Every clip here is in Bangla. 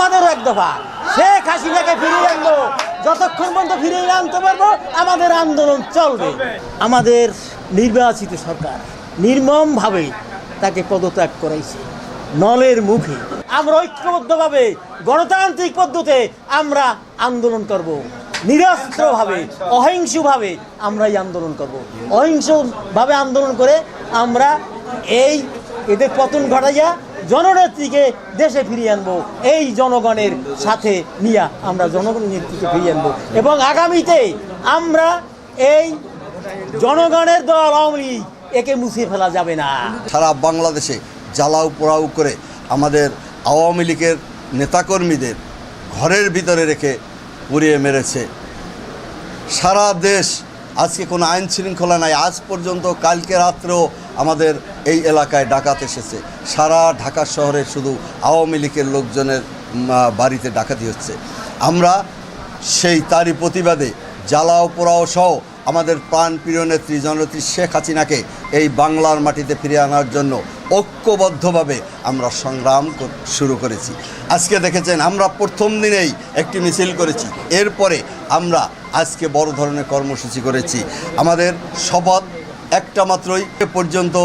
আমাদেরও এক দফা। শেখ হাসিনাকে ফিরিয়ে আনব, যতক্ষণ পর্যন্ত ফিরিয়ে আনতে পারব, আমাদের আন্দোলন চলবে। আমাদের নির্বাচিত সরকার নির্মমভাবে তাকে পদত্যাগ করাইছে নলের মুখে। আমরা ঐক্যবদ্ধভাবে, গণতান্ত্রিক পদ্ধতিতে আমরা আন্দোলন করব। নিরস্ত্রভাবে, অহিংসভাবে আমরা এই আন্দোলন করব। অহিংসভাবে আন্দোলন করে আমরা এই এদের পতন ঘটাইয়া জননেত্রীকে দেশে ফিরিয়ে আনব, এই জনগণের সাথে নিয়ে আমরা জনগণের নেত্রীকে ফিরিয়ে আনব। এবং আগামীতে আমরা এই জনগণের দল আওয়ামী লীগ একে মুছে ফেলা যাবে না। সারা বাংলাদেশে জ্বালাও পোড়াও করে আমাদের আওয়ামী লীগের নেতাকর্মীদের ঘরের ভিতরে রেখে পুড়িয়ে মেরেছে। সারা দেশ আজকে কোনো আইন শৃঙ্খলা নাই। আজ পর্যন্ত কালকে রাত্রেও আমাদের এই এলাকায় ডাকাত এসেছে। সারা ঢাকা শহরে শুধু আওয়ামী লীগের লোকজনের বাড়িতে ডাকাতি হচ্ছে। আমরা সেই তারই প্রতিবাদে জ্বালাও পোড়াও সহ আমাদের প্রাণপ্রিয় নেত্রী জননেত্রী শেখ হাসিনাকে এই বাংলার মাটিতে ফিরিয়ে আনার জন্য ঐক্যবদ্ধভাবে আমরা সংগ্রাম শুরু করেছি। আজকে দেখেছেন আমরা প্রথম দিনেই একটি মিছিল করেছি। এরপরে আমরা আজকে বড় ধরনের কর্মসূচি করেছি। আমাদের শপথ একটা মাত্রই। এ পর্যন্ত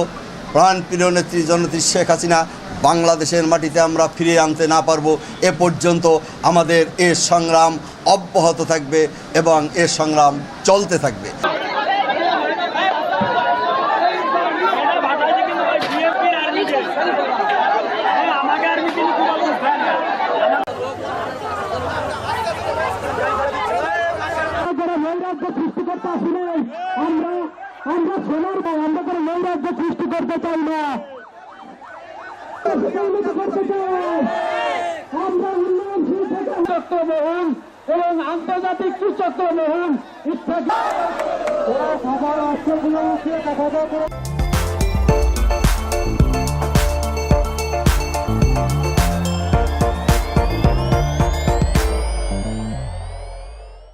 প্রাণপ্রিয় নেত্রী জননেত্রী শেখ হাসিনা বাংলাদেশের মাটিতে আমরা ফিরিয়ে আনতে না পারব। এ পর্যন্ত আমাদের এ সংগ্রাম অব্যাহত থাকবে এবং এ সংগ্রাম চলতে থাকবে। নৈরাজ্য সৃষ্টি করতে আসি নাই আমরা আমরা সোনার ভাই আমরা কোনো নৈরাজ্য সৃষ্টি করতে চাই না। আমরা উন্নয়নশীল থেকে এবং আন্তর্জাতিক কুচক্র মহল ইত্যাদি। ওরা সবার অস্ত্রগুলো কথা